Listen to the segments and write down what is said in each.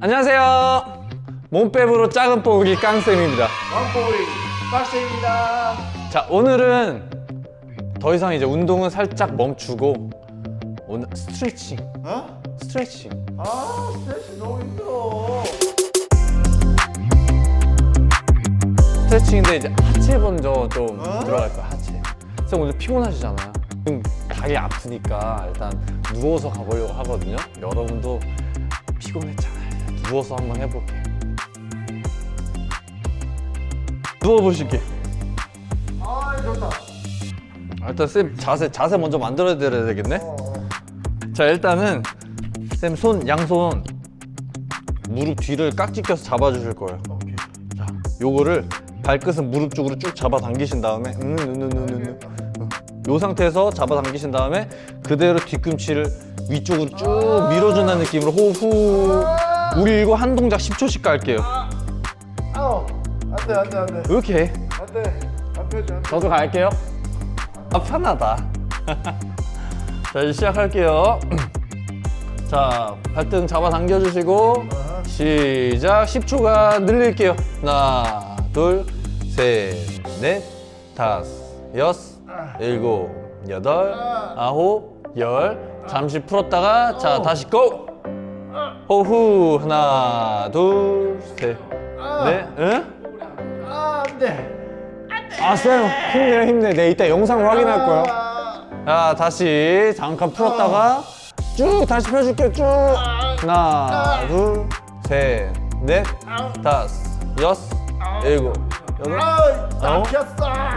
안녕하세요. 몸빼부로 작은 뽀기 깡쌤입니다. 왕보이 박스입니다. 자, 오늘은 더 이상 이제 운동은 살짝 멈추고 오늘 스트레칭, 어? 스트레칭. 아 스트레스 너무 힘들어. 스트레칭인데 이제 하체 먼저 좀 어? 들어갈 거야, 하체. 쌤 오늘 피곤하시잖아요. 지금 다리 아프니까 일단 누워서 가보려고 하거든요. 여러분도 피곤했잖아요. 누워서 한번 해볼게요. 누워보실게. 아 좋다. 아, 일단 쌤 자세 자세 먼저 만들어야 되겠네. 어, 어. 자 일단은 쌤 손 양손 무릎 뒤를 깍지 껴서 잡아주실 거예요. 오케이. 자 요거를 발끝은 무릎 쪽으로 쭉 잡아 당기신 다음에 음, 음, 음, 음. 요 상태에서 잡아 당기신 다음에 그대로 뒤꿈치를 위쪽으로 쭉 밀어준다는 느낌으로 호흡 후 우리 이거 한 동작 10초씩 갈게요. 아우 안돼 안돼 안돼 이렇게 안돼 안 펴져 안 펴져. 저도 갈게요. 아 편하다. 자 이제 시작할게요. 자 발등 잡아 당겨주시고 아하. 시작 10초간 늘릴게요. 하나 둘 셋 넷 다섯 여섯 일곱 여덟 아홉 열 잠시 풀었다가 자 다시 고 호흡 하나 둘셋넷 응? 아 안 돼. 아쌤 힘내 힘내 내 이따 영상 확인할 거야. 아, 자 다시 잠깐 풀었다가 쭉 다시 펴줄게. 쭉. 하나 둘셋넷 다섯 여섯 일곱 여덟. 아 어?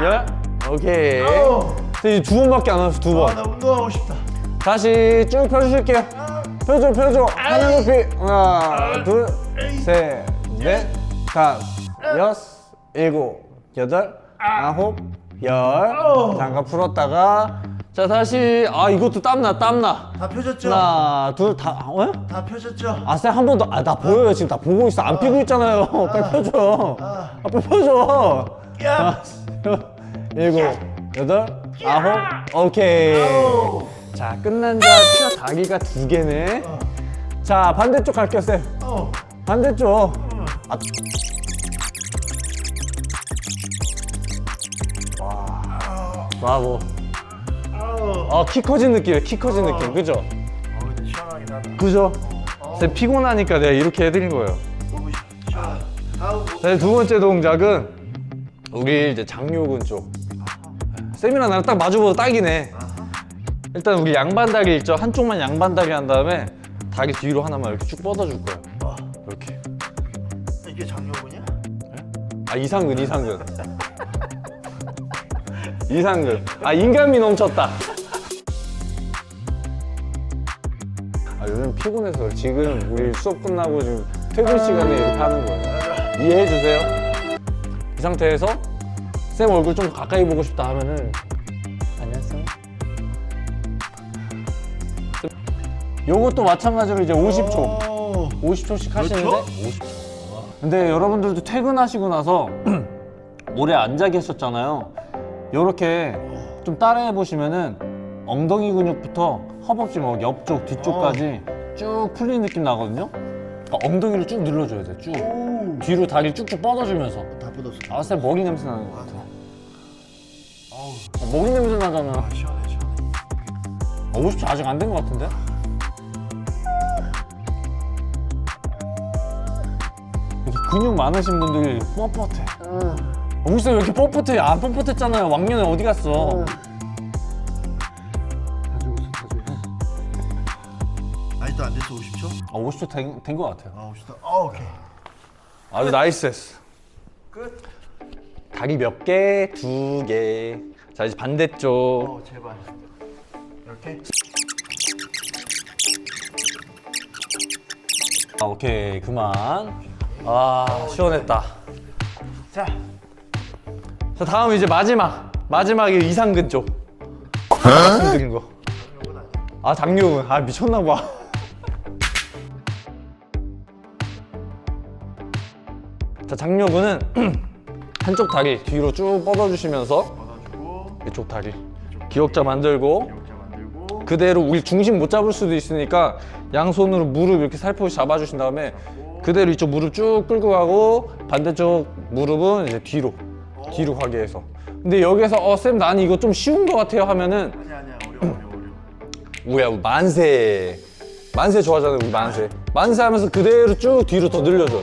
열? 오케이. 아우. 이제 두 번밖에 안 왔어 아, 두번. 나 운동하고 싶다. 다시 쭉 펴주실게요 펴줘 펴줘 하늘 높이. 하나 둘셋넷 다섯 여섯 일곱 여덟 아홉 열. 잠깐 풀었다가. 자 다시. 아 이것도 땀나 땀나. 다 펴졌죠? 하나 둘다 어? 다 펴졌죠? 아 쌤 한 번 더. 아 나 보여요. 지금 다 보고 있어. 안 피고 있잖아요. 빨리 펴줘. 아. 빨리 펴줘. 야. 일곱 여덟 아홉. 오케이. 아우. 자 끝난 자 튀어 다기가 두 개네 자 반대쪽 갈게요 쌤 어. 반대쪽 아. 와 브라보. 어, 키 커진 느낌이에요 키 커진 어. 느낌 그죠? 어 근데 시원하긴 하다. 그죠? 쌤 피곤하니까 내가 이렇게 해드린 거예요 너무 시- 시원하다. 아우. 뭐- 네, 두 번째 동작은 우리 이제 장요근 쪽 쌤이랑 나랑 딱 마주보고 딱이네 일단 우리 양반 다리 있죠? 한쪽만 양반 다리 한 다음에 다리 뒤로 하나만 이렇게 쭉 뻗어줄 거예요 어. 이렇게 이게 장요근이야? 아 이상근 이상근 이상근 아 인간미 넘쳤다 아 요즘 피곤해서. 지금 우리 수업 끝나고 지금 퇴근 시간에 이렇게 하는 거예요 이해해 주세요 이 상태에서 쌤 얼굴 좀 가까이 보고 싶다 하면은 요것도 마찬가지로 이제 50초 오. 50초씩 하시는데 그렇죠? 50초. 근데 여러분들도 퇴근하시고 나서 오래 앉아 계셨잖아요. 이렇게 좀 따라해 보시면은 엉덩이 근육부터 허벅지 뭐 옆쪽 뒤쪽까지 쭉 풀리는 느낌 나거든요. 그러니까 엉덩이를 쭉 눌러줘야 돼. 쭉 오. 뒤로 다리 쭉쭉 뻗어주면서. 다 뻗었어. 아, 쌤 먹이 냄새 나는 것 같아. 아우. 어, 먹이 냄새 나잖아. 아, 시원해 시원해. 어, 50초 아직 안 된 것 같은데? 근육 많으신 분들이 뻣뻣해. 응. 어, 우리 쌤왜 이렇게 뻣뻣해? 안 뻣뻣했잖아요. 왕년에 어디 갔어? 아직도 안 됐어 50초? 아, 50초 된, 된것 같아요. 아 50초. 아 오케이. 아주 나이스 했어. 끝. 다리 몇 개? 두 개. 자, 이제 반대쪽. 어 제발. 이렇게. 아, 오케이. 그만. 아, 시원했다. 자. 자, 다음 이제 마지막. 마지막에 이상근 쪽. 말씀드린 거. 아, 장룡은. 아, 미쳤나 봐. 자, 장요근은 한쪽 다리 뒤로 쭉 뻗어주시면서 걷어주고 이쪽 다리 기억자 만들고 이렇게 만들고 그대로 우리 중심 못 잡을 수도 있으니까 양손으로 무릎 이렇게 살포시 잡아주신 다음에 그대로 이쪽 무릎 쭉 끌고 가고 반대쪽 무릎은 이제 뒤로 뒤로 가게 해서. 근데 여기서 어쌤 나는 이거 좀 쉬운 것 같아요 하면은 아니야 아니야. 어려워 어려워 어려워. 뭐야 만세. 만세 좋아하잖아요 우리 만세. 만세 하면서 그대로 쭉 뒤로 더 늘려줘.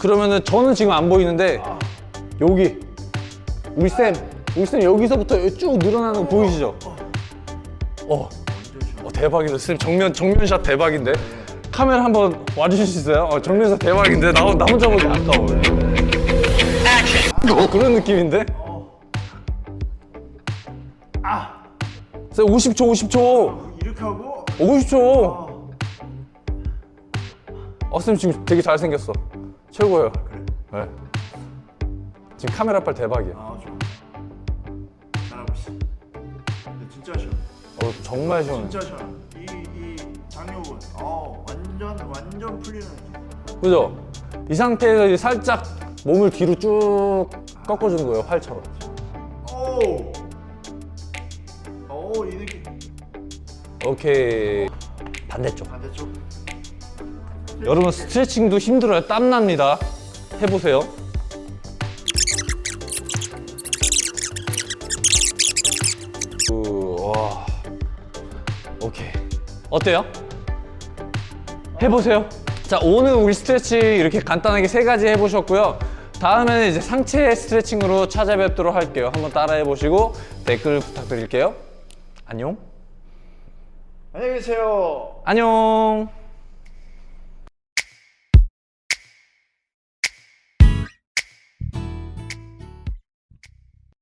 그러면은 저는 지금 안 보이는데 여기. 우리 쌤 우리 쌤 여기서부터 쭉 늘어나는 거 보이시죠? 어, 어. 대박이다. 쌤 정면 정면샷 대박인데 카메라 한번 와주실 수 있어요? 어, 정면샷 대박인데 나, 나 혼자 보기 아까워 어, 그런 느낌인데? 아 쌤 50초 50초 이렇게 하고 50초 어, 쌤 지금 되게 잘생겼어. 최고예요. 네. 지금 카메라 빨 대박이야. 아 좋아. 잘하고 있어. 근데 진짜 시원. 어, 정말 시원해. 진짜 시원. 장요근. 어 완전 완전 풀리는. 그죠? 이 상태에서 이제 살짝 몸을 뒤로 쭉 꺾어주는 거예요, 활처럼. 오. 오이 느낌. 오케이. 반대쪽. 반대쪽. 여러분, 스트레칭도 힘들어요. 땀납니다. 해보세요. 그, 와. 오케이. 어때요? 해보세요. 자, 오늘 우리 스트레치 이렇게 간단하게 세 가지 해보셨고요. 다음에는 이제 상체 스트레칭으로 찾아뵙도록 할게요. 한번 따라해보시고 댓글 부탁드릴게요. 안녕. 안녕히 계세요. 안녕.